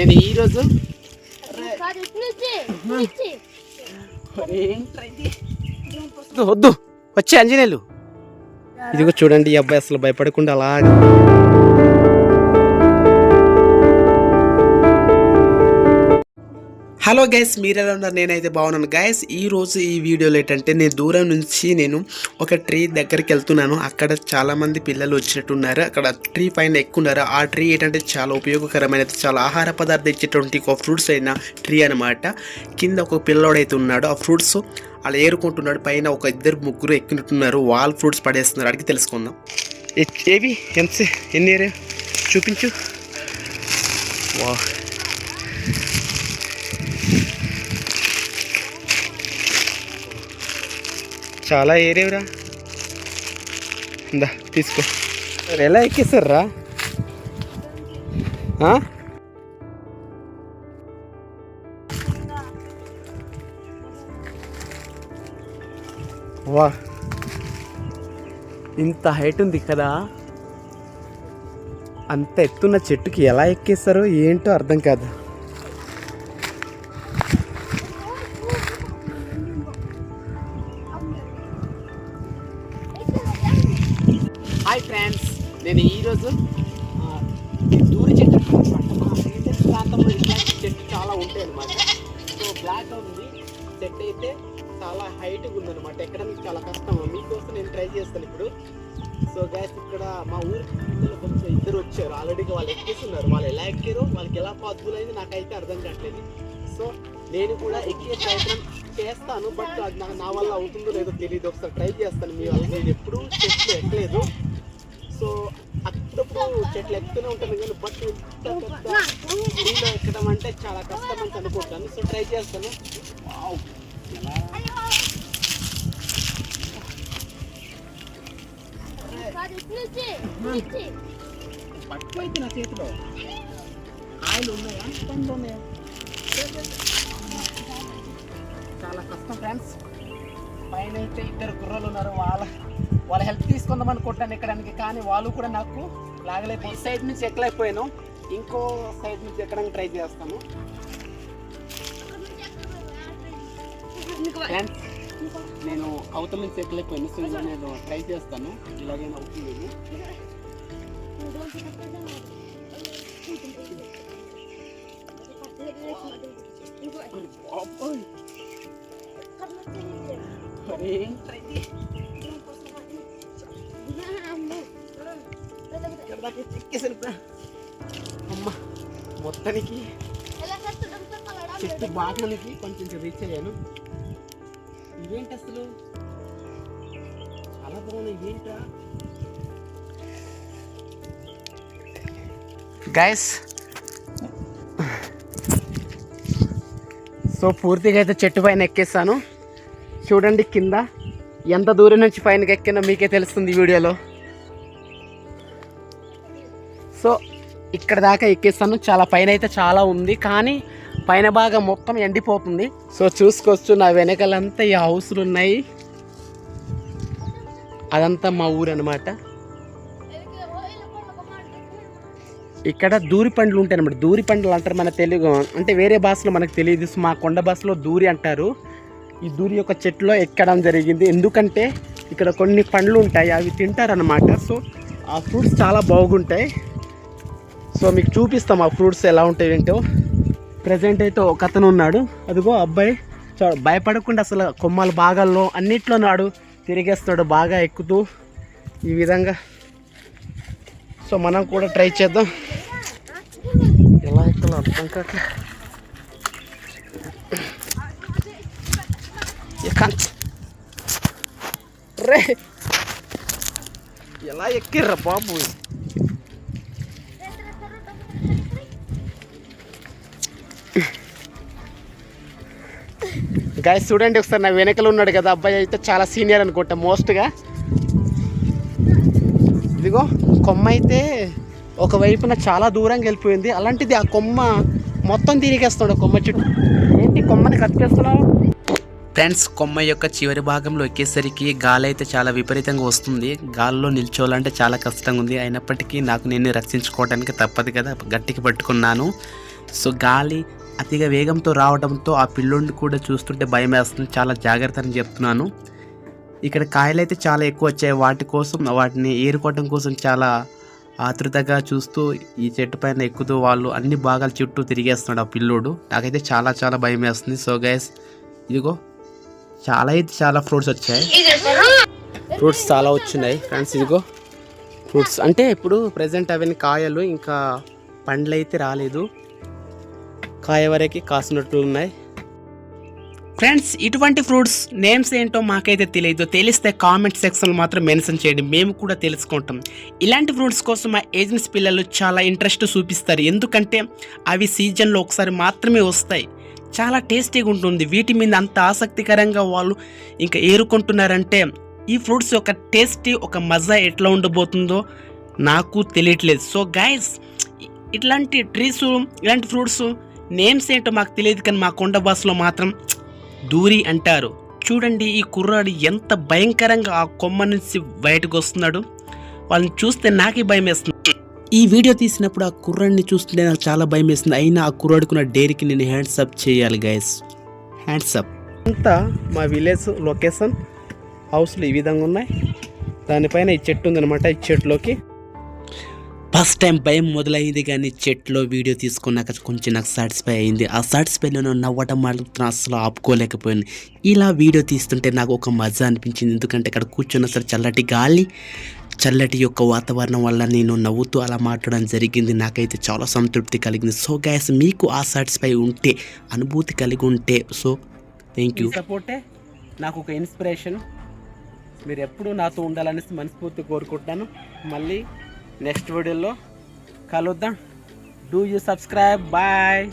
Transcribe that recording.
నేను ఈరోజు వద్దు, వచ్చే అంజనేయులు ఇదిగో చూడండి ఈ అబ్బాయి అసలు భయపడకుండా అలా హలో గైస్ మీరు ఉన్నారు నేనైతే బాగున్నాను. గైస్ ఈ రోజు ఈ వీడియోలో ఏంటంటే నేను దూరం నుంచి నేను ఒక ట్రీ దగ్గరికి వెళ్తున్నాను. అక్కడ చాలామంది పిల్లలు వచ్చినట్టున్నారు. అక్కడ ట్రీ పైన ఎక్కున్నారు ఆ ట్రీ ఏంటంటే చాలా ఉపయోగకరమైనది చాలా ఆహార పదార్థం ఇచ్చేటువంటి ఒక ఫ్రూట్స్ అయిన ట్రీ అనమాట కింద ఒక పిల్లోడైతే ఉన్నాడు. ఆ ఫ్రూట్స్ అలా ఏరుకుంటున్నాడు. పైన ఒక ఇద్దరు ముగ్గురు ఎక్కినట్టున్నారు వాల్ ఫ్రూట్స్ పడేస్తున్నారు. అడిగి తెలుసుకుందాం. ఏవి? ఎంత ఎన్ని చూపించు. వా చాలా ఏరేవురా ఇందా తీసుకో. మరి ఎలా ఎక్కేస్తారా వా. ఇంత హైట్ ఉంది కదా. అంత ఎత్తున్న చెట్టుకి ఎలా ఎక్కేస్తారో ఏంటో అర్థం కాదు. హాయ్ ఫ్రెండ్స్ నేను ఈరోజు దూరి చెట్టు మా రీసెంట్ ప్రాంతంలో ఇట్లాంటి చెట్టు చాలా ఉంటాయి అనమాట సో బ్లాక్ ఉంది. చెట్టు అయితే చాలా హైట్గా ఉందన్నమాట. ఎక్కడానికి చాలా కష్టం. మీకోసం నేను ట్రై చేస్తాను ఇప్పుడు. సో గ్యాస్ ఇక్కడ మా ఊరికి కొంచెం ఇద్దరు వచ్చారు. ఆల్రెడీగా వాళ్ళు ఎక్కేస్తున్నారు. వాళ్ళు ఎలా ఎక్కారో వాళ్ళకి ఎలా పాసిబుల్ అయింది నాకైతే అర్థం కావట్లేదు. సో నేను కూడా ఎక్కే ప్రయత్నం చేస్తాను బట్ అది నా నా వల్ల అవుతుందో లేదో తెలియదు ఒకసారి ట్రై చేస్తాను మీ వల్ల. నేను ఎప్పుడూ చెట్లు ఎక్కలేదు. సో అప్పుడప్పుడు చెట్లు ఎక్కుతూనే ఉంటాను కానీ బట్ ట్రీలో ఎక్కడం అంటే చాలా కష్టం అని అనుకుంటాను. సో ట్రై చేస్తాను. నా చేతిలో. కాయలు ఉన్నాయా? పండ్లు ఉన్నాయా? చాలా కష్టం ఫ్రెండ్స్ పైన అయితే ఇద్దరు గుర్రలు ఉన్నారు. వాళ్ళ వాళ్ళ హెల్ప్ తీసుకుందాం అనుకుంటాను ఎక్కడానికి కానీ వాళ్ళు కూడా నాకు లాగలేదు ఈ సైడ్ నుంచి ఎక్కలేకపోయాను. ఇంకో సైడ్ నుంచి ఎక్కడానికి ట్రై చేస్తాను. నేను అవతల నుంచి ఎక్కలేకపోయాను. సో నేను ట్రై చేస్తాను. ఇలాగే అవుతుంది. అబ్బోయ్, ఏంట్రా అమ్మ మొత్తానికి చెట్టు బాటలకి కొంచెం రీచ్ అయ్యాను ఇవేంటి అసలు చాలా బాగున్నాయి ఇవేంటా గైస్ సో పూర్తిగా అయితే చెట్టు పైన ఎక్కేస్తాను చూడండి కింద ఎంత దూరం నుంచి పైనకి ఎక్కినా మీకే తెలుస్తుంది వీడియోలో. సో ఇక్కడ దాకా ఎక్కేస్తాను. చాలా పైన అయితే చాలా ఉంది కానీ పైన భాగం మొత్తం ఎండిపోతుంది. సో చూసుకోవచ్చు నా వెనకాలంతా ఈ హౌస్లు ఉన్నాయి. అదంతా మా ఊరు అనమాట ఇక్కడ దూరి పండ్లు ఉంటాయి అనమాట దూరి పండ్లు అంటారు మన తెలుగు అంటే వేరే భాషలో మనకు తెలియదు. సో మా కొండ భాషలో దూరి అంటారు. ఈ దూరి యొక్క చెట్టులో ఎక్కడం జరిగింది. ఎందుకంటే ఇక్కడ కొన్ని పండ్లు ఉంటాయి అవి తింటారనమాట సో ఆ ఫ్రూట్స్ చాలా బాగుంటాయి. సో మీకు చూపిస్తాం ఆ ఫ్రూట్స్ ఎలా ఉంటాయి ఏంటో. ప్రజెంట్ అయితే ఒక అతను ఉన్నాడు. అదిగో అబ్బాయి. భయపడకుండా అసలు కొమ్మల భాగాల్లో అన్నిట్లో నాడు తిరిగేస్తాడు బాగా ఎక్కుతూ. ఈ విధంగా. సో మనం కూడా ట్రై చేద్దాం. ఎలా ఎక్కాలో అర్థం కాక. రే ఎలా ఎక్కిర్రా బాబు గాయస్ చూడండి ఒకసారి నా వెనకలు ఉన్నాడు కదా అబ్బాయి అయితే చాలా సీనియర్ అనుకుంటా మోస్ట్గా. ఇదిగో కొమ్మ అయితే ఒక వైపున చాలా దూరంగా వెళ్ళిపోయింది. అలాంటిది ఆ కొమ్మ మొత్తం తిరిగేస్తాడు కొమ్మ చుట్టూ. ఏంటి కొమ్మని కట్టేస్తున్నావు ఫ్రెండ్స్ కొమ్మ యొక్క చివరి భాగంలో ఎక్కేసరికి గాలి అయితే చాలా విపరీతంగా వస్తుంది. గాల్లో నిల్చోవాలంటే చాలా కష్టంగా ఉంది. అయినప్పటికీ నాకు నేను రక్షించుకోవడానికి తప్పదు కదా. గట్టికి పట్టుకున్నాను. సో గాలి అతిగా వేగంతో రావడంతో ఆ పిల్లోడిని కూడా చూస్తుంటే భయం వేస్తుంది. చాలా జాగ్రత్త అని చెప్తున్నాను. ఇక్కడ కాయలు అయితే చాలా ఎక్కువ వచ్చాయి. వాటి కోసం వాటిని ఏరుకోవడం కోసం చాలా ఆతృతగా చూస్తూ ఈ చెట్టు పైన ఎక్కుతూ వాళ్ళు అన్ని భాగాలు చుట్టూ తిరిగేస్తున్నాడు ఆ పిల్లోడు. నాకైతే చాలా చాలా భయం వేస్తుంది. సో గైస్ ఇదిగో చాలా అయితే చాలా ఫ్రూట్స్ వచ్చాయి. ఫ్రూట్స్ చాలా వచ్చినాయి ఫ్రెండ్స్ ఇదిగో. ఫ్రూట్స్ అంటే ఇప్పుడు ప్రజెంట్ అవన్నీ కాయలు ఇంకా పండ్లు అయితే రాలేదు. కాయ వరకు కాసినట్లు ఉన్నాయి. ఫ్రెండ్స్ ఇటువంటి ఫ్రూట్స్ నేమ్స్ ఏంటో మాకైతే తెలియదు. తెలిస్తే కామెంట్ సెక్షన్లో మాత్రం మెన్షన్ చేయండి. మేము కూడా తెలుసుకుంటాం. ఇలాంటి ఫ్రూట్స్ కోసం మా ఏజెన్సీ పిల్లలు చాలా ఇంట్రెస్ట్ చూపిస్తారు. ఎందుకంటే అవి సీజన్లో ఒకసారి మాత్రమే వస్తాయి. చాలా టేస్టీగా ఉంటుంది. వీటి మీద అంత ఆసక్తికరంగా వాళ్ళు ఇంకా ఏరుకుంటున్నారంటే ఈ ఫ్రూట్స్ యొక్క టేస్టీ ఒక మజా ఎట్లా ఉండబోతుందో నాకు తెలియట్లేదు. సో గైస్ ఇట్లాంటి ట్రీస్ ఇలాంటి ఫ్రూట్స్ నేమ్స్ ఏంటో మాకు తెలియదు కానీ మా కొండ భాషలో మాత్రం దూరి అంటారు. చూడండి ఈ కుర్రాడు ఎంత భయంకరంగా ఆ కొమ్మ నుంచి బయటకు వస్తున్నాడు. వాళ్ళని చూస్తే నాకే భయం వేస్తుంది ఈ వీడియో తీసినప్పుడు ఆ కుర్రాడిని చూస్తుంటే నాకు చాలా భయం వేస్తుంది అయినా ఆ కుర్రాడుకున్న డేరికి నేను హ్యాండ్స్ అప్ చేయాలి గైస్ హ్యాండ్స్ అప్ అంతా మా విలేజ్ లొకేషన్ హౌస్లు ఈ విధంగా ఉన్నాయి. దానిపైన ఈ చెట్టు ఉందన్నమాట ఈ చెట్టులోకి. ఫస్ట్ టైం భయం మొదలైంది కానీ చెట్లో వీడియో తీసుకున్నాక కొంచెం నాకు సాటిస్ఫై అయింది. ఆ సాటిస్ఫైలో నవ్వటం మాత్రం అసలు ఆపుకోలేకపోయాను. ఇలా వీడియో తీస్తుంటే నాకు ఒక మజా అనిపించింది. ఎందుకంటే ఇక్కడ కూర్చున్న సరే చల్లటి గాలి చల్లటి యొక్క వాతావరణం వల్ల నేను నవ్వుతూ అలా మాట్లాడడం జరిగింది. నాకైతే చాలా సంతృప్తి కలిగింది. సో గ్యాస్ మీకు ఆ సాటిస్ఫై ఉంటే అనుభూతి కలిగి ఉంటే సో థ్యాంక్ యూ సపోర్టే నాకు ఒక ఇన్స్పిరేషన్ మీరు ఎప్పుడూ నాతో ఉండాలనేసి మనస్ఫూర్తి కోరుకుంటున్నాను. మళ్ళీ నెక్స్ట్ వీడియోలో కలుద్దాం. Do you subscribe bye